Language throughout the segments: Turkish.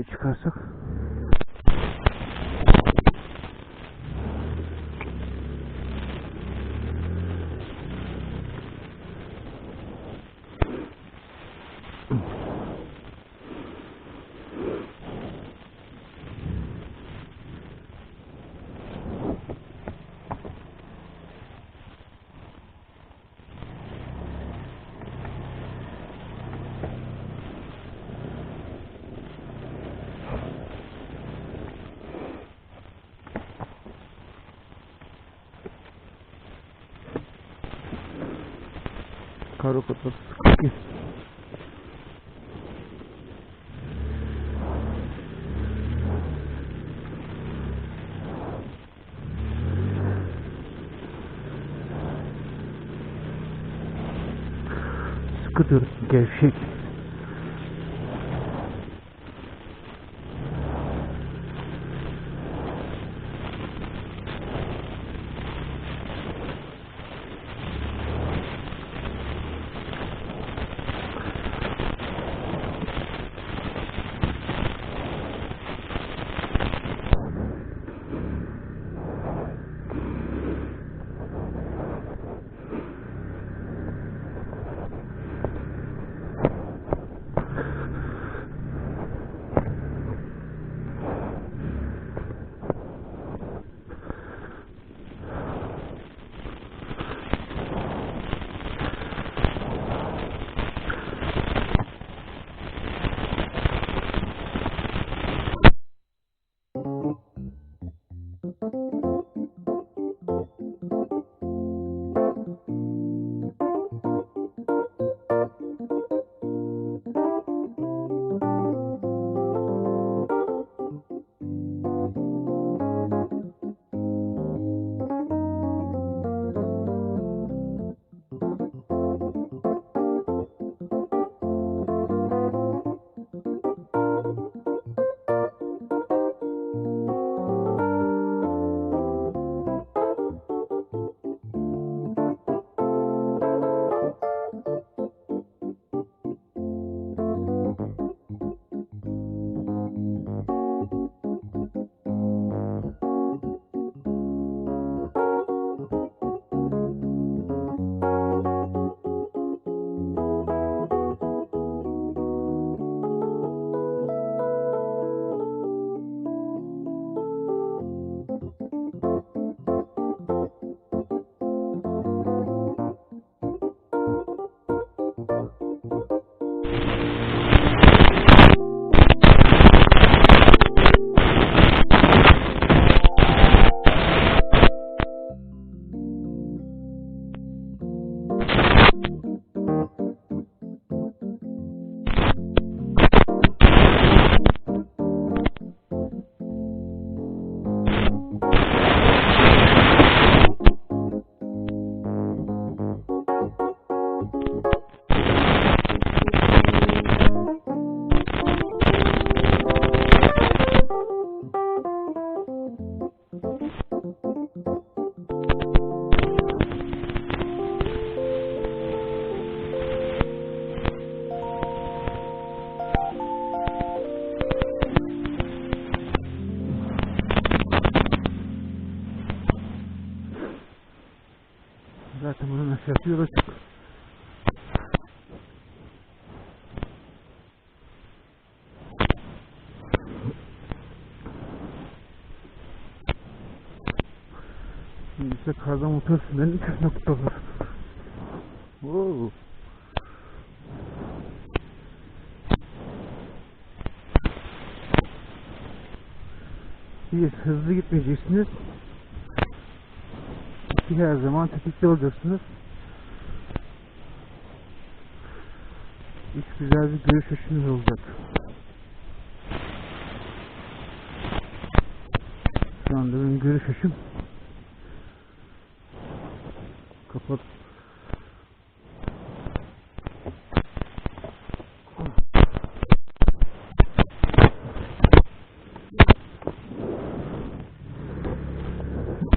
Çıkarsak. Karo kafası sıkıntı. Sıkı dur, gevşek. Şimdi ise karda motor sürmenin püf noktaları. Oo. Bir, hızlı gitmeyeceksiniz. İki, her zaman tetikte olacaksınız. Üç, güzel bir görüş açınız olacak. Şu anda benim görüş açım kapat.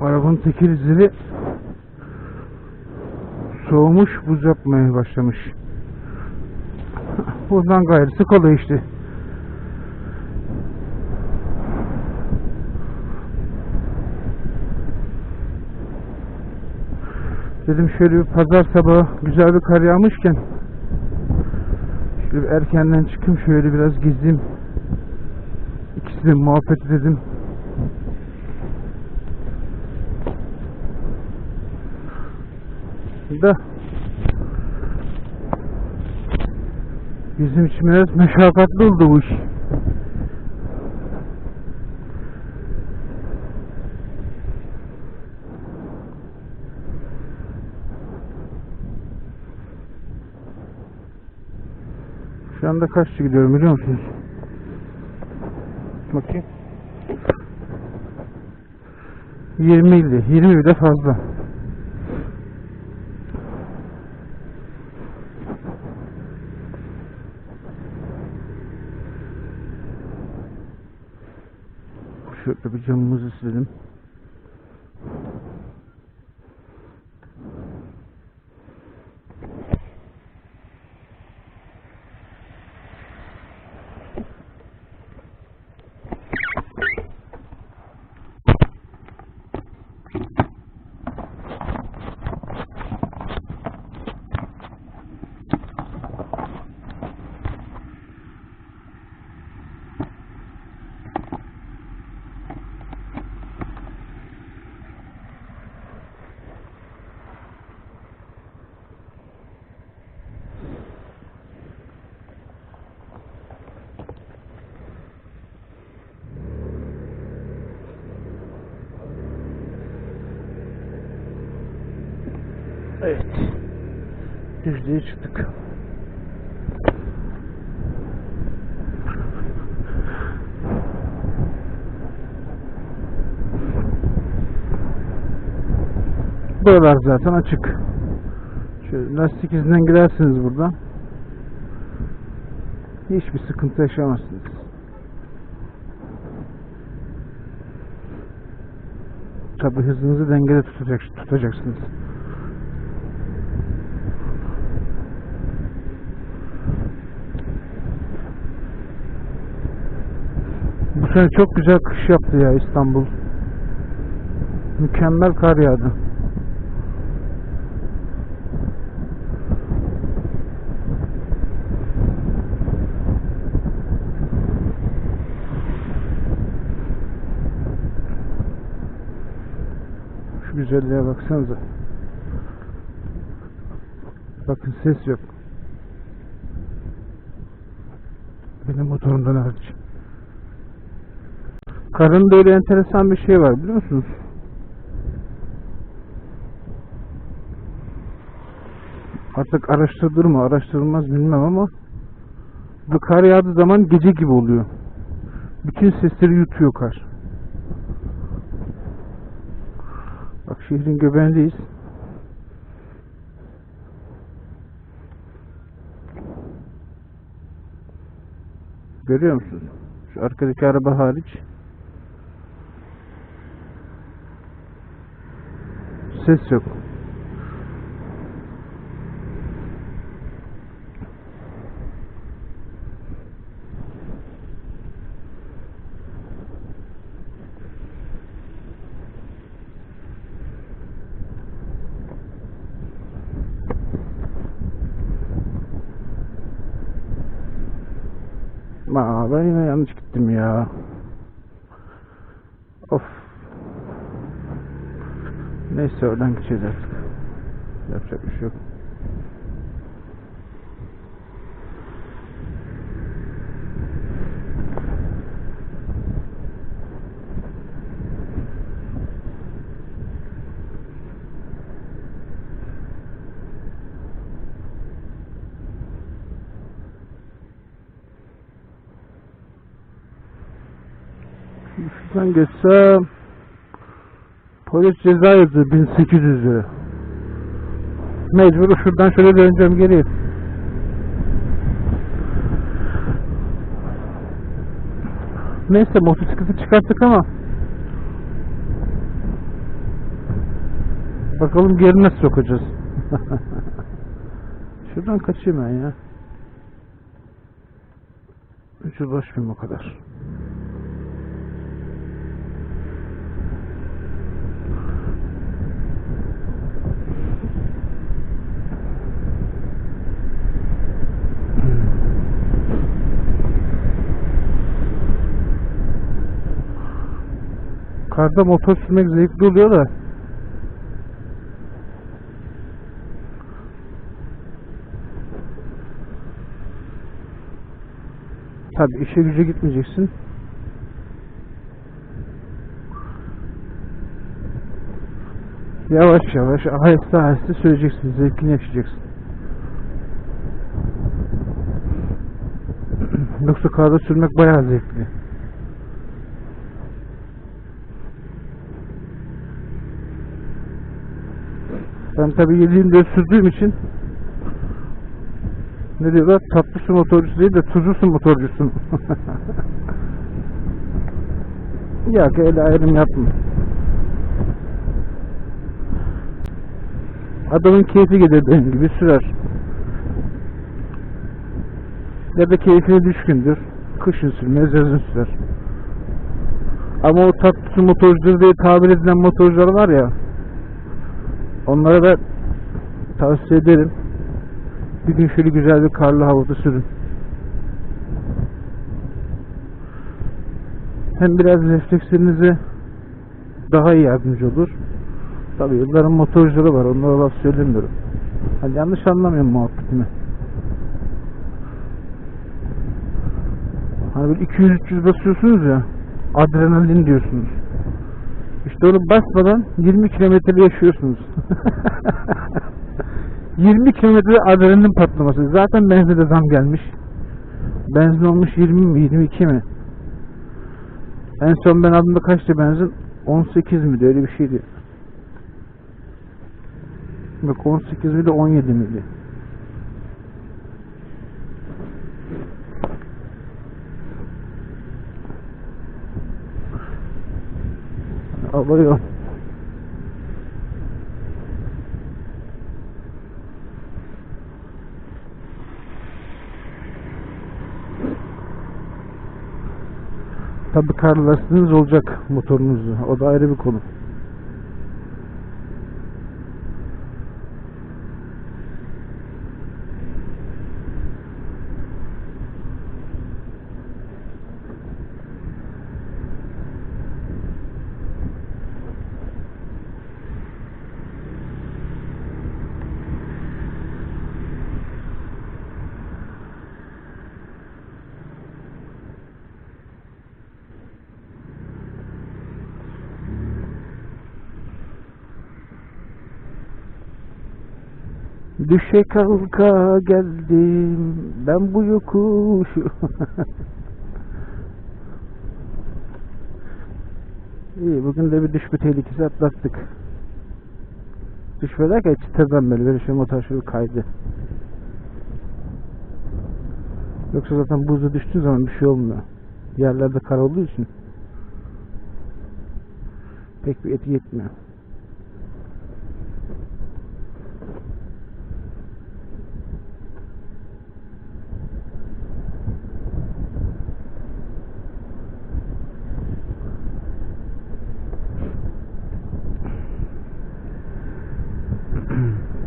Arabanın tekerleri soğumuş, buz yapmaya başlamış. Buradan gayrısı kolay işte. Dedim şöyle bir pazar sabahı güzel bir kar yağmışken şöyle bir erkenden çıkayım şöyle biraz gezeyim. İkisini muhabbet edelim. Da bizim için biraz meşakkatli oldu bu iş. Şu anda kaçta gidiyorum biliyor musunuz? Bakayım. 20 ildi. 20 bir de fazla. Şöyle bir camımızı silelim. Düzlüğe çıktık. Buralar zaten açık. Şöyle lastik izinden girersiniz buradan. Hiçbir sıkıntı yaşamazsınız. Tabi hızınızı dengede tutacak, tutacaksınız. Bu sene çok güzel kış yaptı ya İstanbul. Mükemmel kar yağdı. Şu güzelliğe baksanıza. Bakın ses yok. Benim motorumdan hariç. Karın böyle enteresan bir şey var biliyor musunuz? Artık araştırılır mı araştırılmaz bilmem ama bu kar yağdığı zaman gece gibi oluyor. Bütün sesleri yutuyor kar. Bak şehrin göbeğindeyiz. Görüyor musunuz? Şu arkadaki araba hariç ses yok. Aa, ben yine yanlış gittim ya. Neyse oradan gideceğiz artık. Yapacak bir şey yok. Şuradan geçsem polis ceza yazıyor 1800 lira. Mecbur şuradan şöyle döneceğim geriye. Neyse motosikleti çıkarttık ama bakalım geri nasıl sokacağız. Şuradan kaçayım ben ya. Hiç uğraşmayayım o kadar. Karda motor sürmek zevkli oluyor da. Tabi işe güce gitmeyeceksin. Yavaş yavaş, aheste aheste süreceksin, zevkini yaşayacaksın. Yoksa karda sürmek bayağı zevkli. Ben tabi 7 sürdüğüm için ne diyorlar? Tatlı su motorcusu değil de tuzlu su motorcusun. ya öyle ayrım yapma. Adamın keyfi gelir benim gibi sürer. Ya da keyfine düşkündür. Kışın sürmez, yazın sürer. Ama o tatlı su diye tabir edilen motorcular var ya onlara da tavsiye ederim. Bir gün şöyle güzel bir karlı havada sürün. Hem biraz reflekslerinize daha iyi yardımcı olur. Tabii yılların motorcuları var. Onlara laf söylemiyorum. Hani yanlış anlamayın muhabbetimi. Hani böyle 200-300 basıyorsunuz ya adrenalin diyorsunuz. İşte onu basmadan 20 kilometre yaşıyorsunuz. 20 kilometre adrenalin patlaması. Zaten benzine zam gelmiş. Benzin olmuş 20 mi 22 mi? En son ben aldığımda kaçtı benzin? 18 miydi öyle bir şeydi. Yok 18 miydi 17 miydi? Alıyorum. Tabi kar lastiğiniz olacak motorunuzu. O da ayrı bir konu. Düşe kalka geldim ben bu yokuşu. İyi bugün de bir düşme tehlikesi atlattık. Düşme derken çıtırdan böyle böyle şey motor şöyle kaydı. Yoksa zaten buzda düştüğü zaman bir şey olmuyor. Yerlerde kar olduğu için pek bir etki etmiyor.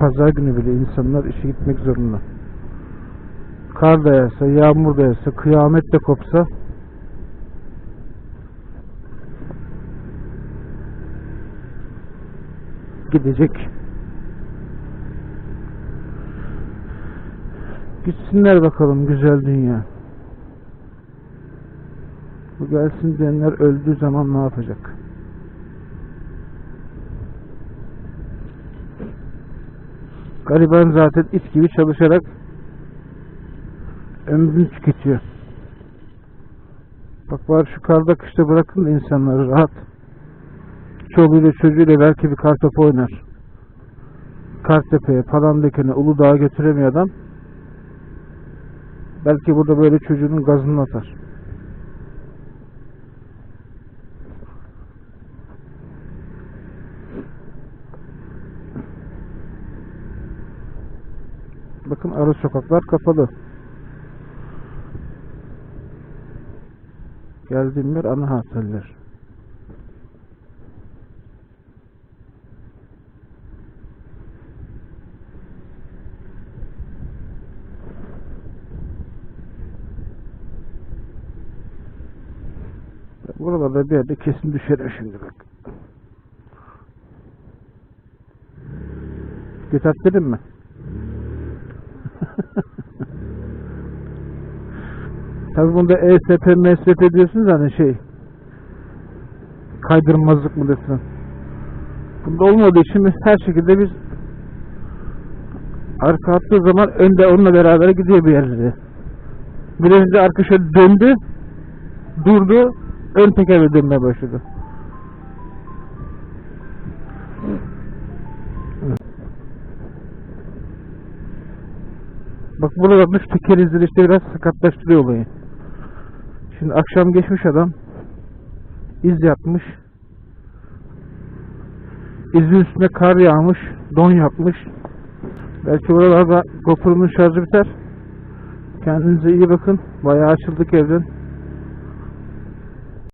Pazar günü bile insanlar işe gitmek zorunda. Kar da yağsa, yağmur da yağsa, kıyamet de kopsa gidecek. Gitsinler bakalım güzel dünya. Bu gelsin diyenler öldüğü zaman ne yapacak? Gariban zaten it gibi çalışarak ömrünü tüketiyor. Bak var şu karda kışta bırakın da insanları rahat. Çoluğuyla çocuğuyla belki bir kartopu oynar. Kartepe'ye, Palandöken'e, Uludağ'a götüremiyor adam. Belki burada böyle çocuğunun gazını atar. Bakın ara sokaklar kapalı. Geldiğim yer ana hastaneler. Buralarda bir yerde kesin düşerim şimdi bak. Göt dedim mi? Tabi bunda ESP, MSP diyorsunuz hani şey kaydırmazlık mı desin. Bunda olmadığı için biz her şekilde biz arka attığı zaman önde onunla beraber gidiyor bir yerlere. Biraz önce arka şöyle döndü, durdu, ön tekerle dönmeye başladı. Bak burada şu teker izleri işte biraz sakatlaştırıyor olayı. Şimdi akşam geçmiş adam iz yapmış. İzin üstüne kar yağmış, don yapmış. Belki buralarda GoPro'nun şarjı biter. Kendinize iyi bakın. Bayağı açıldık evden.